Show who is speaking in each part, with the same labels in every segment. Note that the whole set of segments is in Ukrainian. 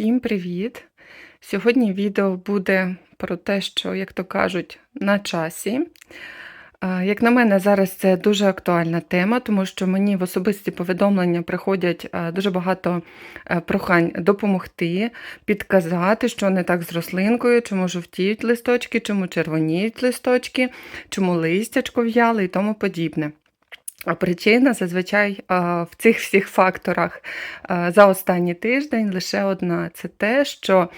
Speaker 1: Всім привіт! Сьогодні відео буде про те, що, як то кажуть, на часі. Як на мене, зараз це дуже актуальна тема, тому що мені в особисті повідомлення приходять дуже багато прохань допомогти, підказати, що не так з рослинкою, чому жовтіють листочки, чому червоніють листочки, чому листячко в'яли і тому подібне. А Причина зазвичай в цих всіх факторах за останній тиждень лише одна: це те, що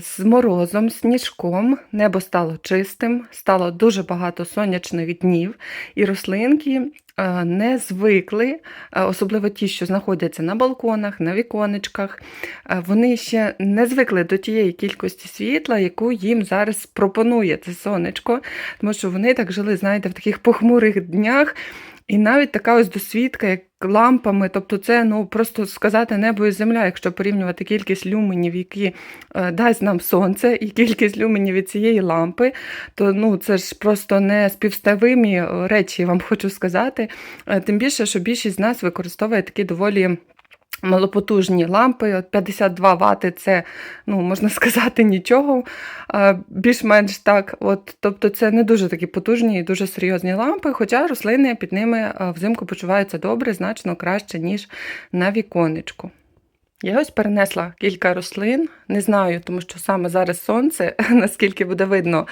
Speaker 1: з морозом, сніжком небо стало чистим, стало дуже багато сонячних днів, і рослинки не звикли, особливо ті, що знаходяться на балконах, на віконечках, вони ще не звикли до тієї кількості світла, яку їм зараз пропонує це сонечко, тому що вони так жили, знаєте, в таких похмурих днях. І навіть така ось досвідка, як лампами, тобто це ну просто сказати небо і земля, якщо порівнювати кількість люменів, які е, дасть нам сонце, і кількість люменів від цієї лампи, то ну це ж просто не співставимі е, речі, я вам хочу сказати. Е, Тим більше, що більшість з нас використовує такі доволі. Малопотужні лампи, 52 вати це, ну, можна сказати, нічого. Більш-менш так. От, Тобто це не дуже такі потужні і дуже серйозні лампи, хоча рослини під ними взимку почуваються добре, значно краще, ніж на віконечку. Я ось перенесла кілька рослин, не знаю, тому що саме зараз сонце, наскільки буде видно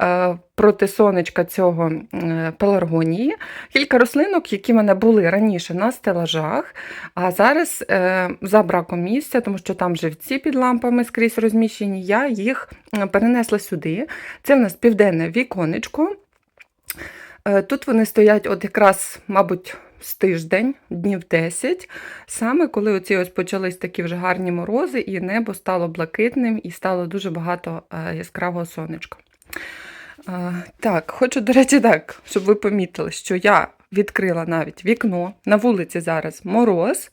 Speaker 1: е, проти сонечка цього е, пеларгонії. Кілька рослинок, які в мене були раніше на стелажах, а зараз е, за браком місця, тому що там живці під лампами скрізь розміщені, я їх перенесла сюди. Це в нас південне віконечко. Тут вони стоять от якраз, мабуть, з тиждень, днів 10, саме коли оці ось почались такі вже гарні морози, і небо стало блакитним, і стало дуже багато е, яскравого сонечка. Е, Так, хочу, до речі, так, щоб ви помітили, що я відкрила навіть вікно. На вулиці зараз мороз,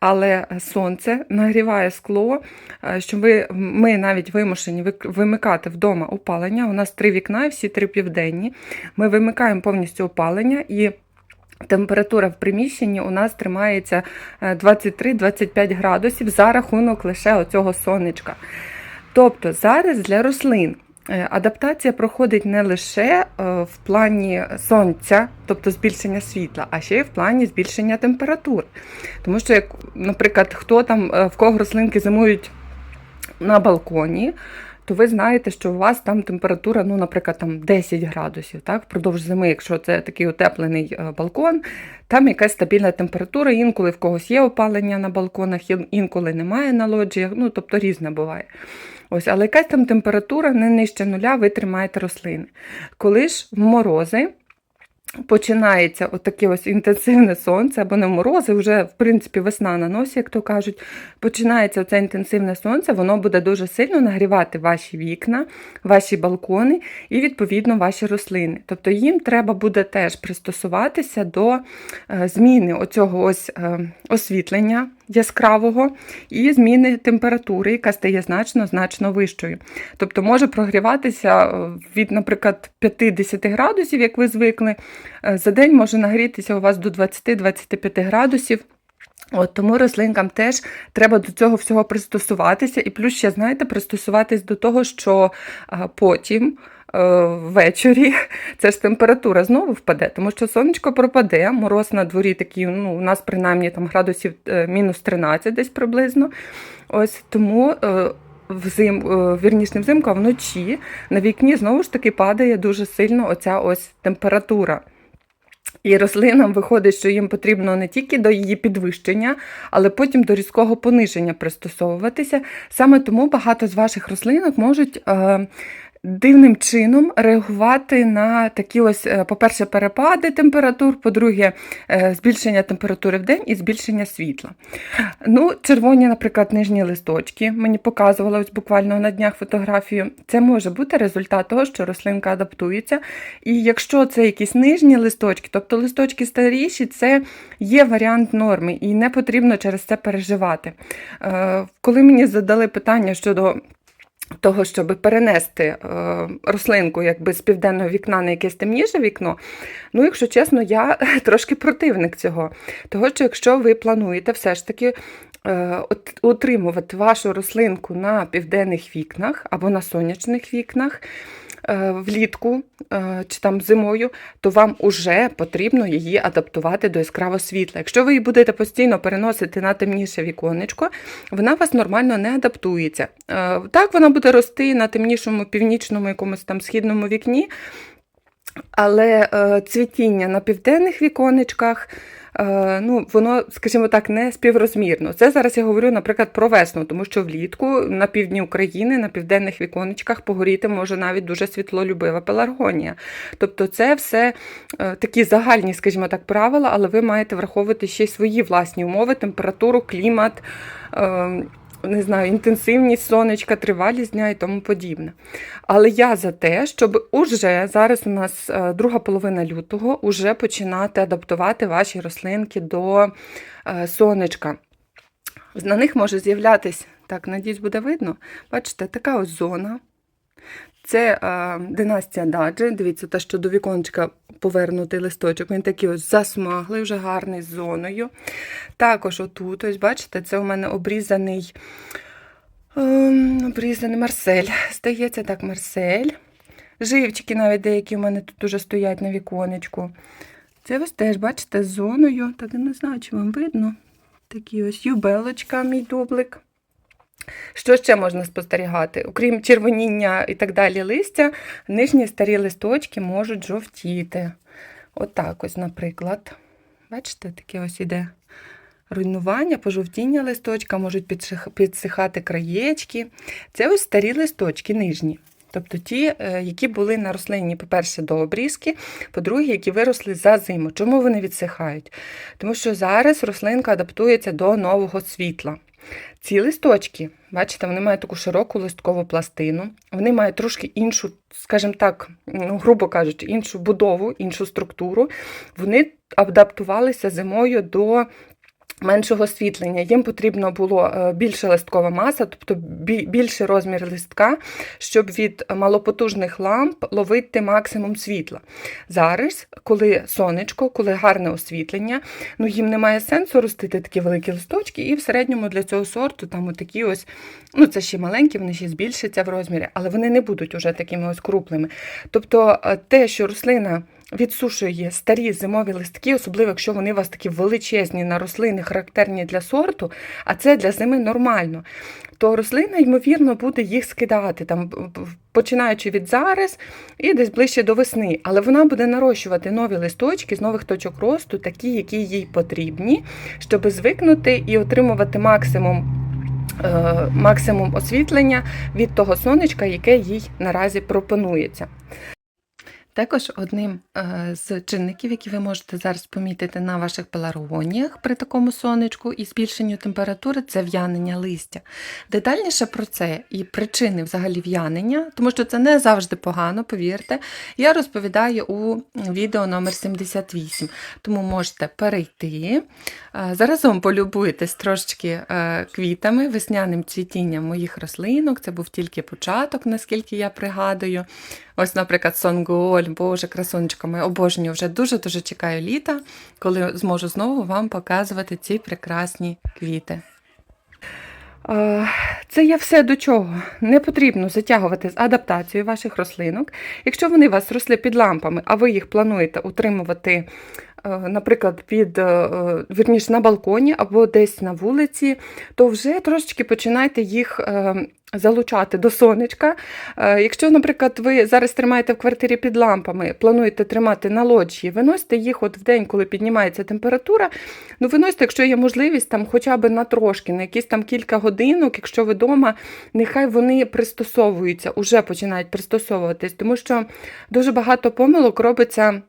Speaker 1: але сонце нагріває скло, е, що ви, ми навіть вимушені вимикати вдома опалення. У нас три вікна, і всі три південні. Ми вимикаємо повністю опалення і. Температура в приміщенні у нас тримається е, 23-25 градусів за рахунок лише оцього сонечка. Тобто зараз для рослин е, адаптація проходить не лише е, в плані сонця, тобто збільшення світла, а ще й в плані збільшення температур. Тому що, як, наприклад, хто там е, в кого рослинки зимують на балконі, то ви знаєте, що у вас там температура, ну, наприклад, там 10 градусів, так, впродовж зими, якщо це такий утеплений е, балкон, там якась стабільна температура, інколи в когось є опалення на балконах, інколи немає на лоджіях, ну, тобто різне буває. Ось, але якась там температура не нижче нуля, ви тримаєте рослини. Коли ж морози починається отаке ось інтенсивне сонце, або не морози, вже в принципі весна на носі, як то кажуть, починається це інтенсивне сонце, воно буде дуже сильно нагрівати ваші вікна, ваші балкони і, відповідно, ваші рослини. Тобто їм треба буде теж пристосуватися до е, зміни оцього ось е, освітлення яскравого і зміни температури, яка стає значно значно вищою. Тобто може прогріватися е, від, наприклад, 50 градусів, як ви звикли. Е, За день може нагрітися у вас до 20-25 градусів. От тому рослинкам теж треба до цього всього пристосуватися, і плюс ще, знаєте, пристосуватись до того, що потім. Е, Ввечері це ж температура знову впаде, тому що сонечко пропаде, мороз на дворі такий, ну, у нас принаймні там градусів е, мінус 13 десь приблизно. Ось тому е, взим, вірніше не взимку, а вночі на вікні знову ж таки падає дуже сильно оця ось температура. І рослинам виходить, що їм потрібно не тільки до її підвищення, але потім до різкого пониження пристосовуватися. Саме тому багато з ваших рослинок можуть дивним чином реагувати на такі ось, е, по-перше, перепади температур, по-друге, е, збільшення температури в день і збільшення світла. Ну, червоні, наприклад, нижні листочки, мені показували ось буквально на днях фотографію. Це може бути результат того, що рослинка адаптується. І якщо це якісь нижні листочки, тобто листочки старіші, це є варіант норми, і не потрібно через це переживати. Е, Коли мені задали питання щодо того, щоб перенести е, рослинку якби з південного вікна на якесь темніше вікно, ну, якщо чесно, я трошки противник цього. Того, що якщо ви плануєте все ж таки е, утримувати вашу рослинку на південних вікнах або на сонячних вікнах влітку е, чи там зимою, то вам уже потрібно її адаптувати до яскравого світла. Якщо ви її будете постійно переносити на темніше віконечко, вона вас нормально не адаптується. Е, Так, вона буде рости на темнішому північному якомусь там східному вікні, але е, цвітіння на південних віконечках, е, ну, воно, скажімо так, не співрозмірно. Це зараз я говорю, наприклад, про весну, тому що влітку на півдні України, на південних віконечках погоріти може навіть дуже світлолюбива пеларгонія. Тобто це все е, такі загальні, скажімо так, правила, але ви маєте враховувати ще й свої власні умови, температуру, клімат. Не знаю, інтенсивність сонечка, тривалість дня і тому подібне. Але я за те, щоб уже зараз у нас е, друга половина лютого, уже починати адаптувати ваші рослинки до е, сонечка. На них може з'являтися, так, надіюсь, буде видно. Бачите, така ось зона. Це е, династія даджи. Дивіться, те, що до віконечка повернутий листочок. Він такий ось засмаглий, вже гарний з зоною. Також отут, ось бачите, це у мене обрізаний, ем, обрізаний Марсель. Здається, так, Марсель. Живчики навіть деякі у мене тут уже стоять на віконечку. Це ось теж, бачите, з зоною. Так не знаю, чи вам видно. Такі ось юбелочка, мій дублик. Що ще можна спостерігати? Окрім червоніння і так далі листя, нижні старі листочки можуть жовтіти. Отак ось, наприклад. Бачите, таке ось іде руйнування, пожовтіння листочка, можуть підсихати краєчки. Це ось старі листочки нижні. Тобто ті, е, які були на рослині, по-перше, до обрізки, по-друге, які виросли за зиму. Чому вони відсихають? Тому що зараз рослинка адаптується до нового світла. Ці листочки, бачите, вони мають таку широку листкову пластину, вони мають трошки іншу, скажімо так, ну, грубо кажучи, іншу будову, іншу структуру. Вони адаптувалися зимою до меншого освітлення. Їм потрібно було е, більша листкова маса, тобто більший розмір листка, щоб від малопотужних ламп ловити максимум світла. Зараз, коли сонечко, коли гарне освітлення, ну їм немає сенсу ростити такі великі листочки, і в середньому для цього сорту там такі ось, ну це ще маленькі, вони ще збільшаться в розмірі, але вони не будуть уже такими ось круплими. Тобто е, те, що рослина відсушує старі зимові листки, особливо якщо вони у вас такі величезні на рослини, характерні для сорту, а це для зими нормально, то рослина, ймовірно, буде їх скидати, там, починаючи від зараз і десь ближче до весни. Але вона буде нарощувати нові листочки з нових точок росту, такі, які їй потрібні, щоб звикнути і отримувати максимум. е, Максимум освітлення від того сонечка, яке їй наразі пропонується. Також одним е, з чинників, які ви можете зараз помітити на ваших пеларгоніях при такому сонечку і збільшенню температури, це в'янення листя. Детальніше про це і причини взагалі в'янення, тому що це не завжди погано, повірте, я розповідаю у відео номер 78, тому можете перейти. Е, Заразом полюбуєтесь трошки е, квітами, весняним цвітінням моїх рослинок. Це був тільки початок, наскільки я пригадую. Ось, наприклад, Сонгуоль, боже, красунечка моя, обожнюю, вже дуже-дуже чекаю літа, коли зможу знову вам показувати ці прекрасні квіти. Це я все до чого. Не потрібно затягувати з адаптацією ваших рослинок. Якщо вони у вас росли під лампами, а ви їх плануєте утримувати, наприклад, під, е, е, вірніше, на балконі або десь на вулиці, то вже трошечки починайте їх е, залучати до сонечка. Е, Якщо, наприклад, ви зараз тримаєте в квартирі під лампами, плануєте тримати на лоджії, виносите їх от в день, коли піднімається температура. Ну, виносите, якщо є можливість, там хоча б на трошки, на якісь там кілька годинок, якщо ви вдома, нехай вони пристосовуються, уже починають пристосовуватись, тому що дуже багато помилок робиться.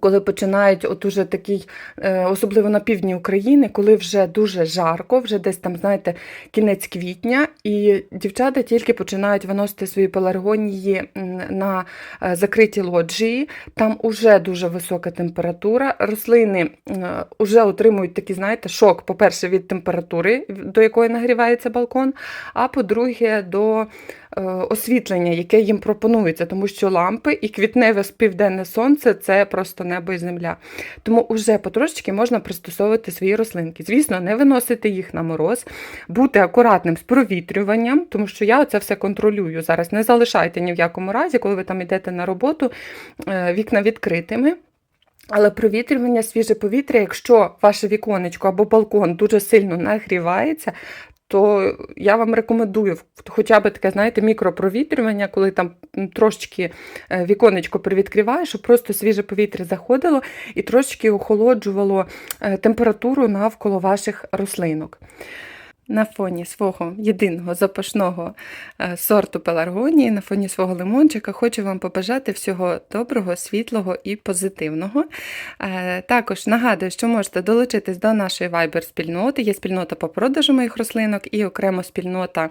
Speaker 1: Коли починають, от уже такий, е, особливо на півдні України, коли вже дуже жарко, вже десь там, знаєте, кінець квітня, і дівчата тільки починають виносити свої пеларгонії на е, закриті лоджії. Там уже дуже висока температура. Рослини вже отримують такий, знаєте, шок, по-перше, від температури, до якої нагрівається балкон, а по-друге, до е, освітлення, яке їм пропонується, тому що лампи і квітневе південне сонце це просто просто небо і земля. Тому вже потрошечки можна пристосовувати свої рослинки. Звісно, не виносити їх на мороз, бути акуратним з провітрюванням, тому що я це все контролюю зараз. Не залишайте ні в якому разі, коли ви там йдете на роботу, е, вікна відкритими. Але провітрювання, свіже повітря, якщо ваше віконечко або балкон дуже сильно нагрівається, то я вам рекомендую хоча б таке, знаєте, мікропровітрювання, коли там трошечки е, віконечко привідкриваєш, щоб просто свіже повітря заходило і трошечки охолоджувало е, температуру навколо ваших рослинок. На фоні свого єдиного запашного е, сорту пеларгонії, на фоні свого лимончика, хочу вам побажати всього доброго, світлого і позитивного. Е, Також нагадую, що можете долучитись до нашої Viber-спільноти. Є спільнота по продажу моїх рослинок і окремо спільнота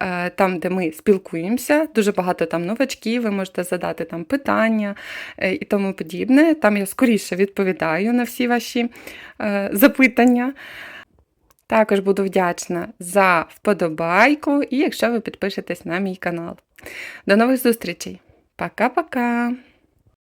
Speaker 1: е, там, де ми спілкуємося. Дуже багато там новачків, ви можете задати там питання і тому подібне. Там я скоріше відповідаю на всі ваші запитання. Також буду вдячна за вподобайку і якщо ви підпишетесь на мій канал. До нових зустрічей. Пока-пока!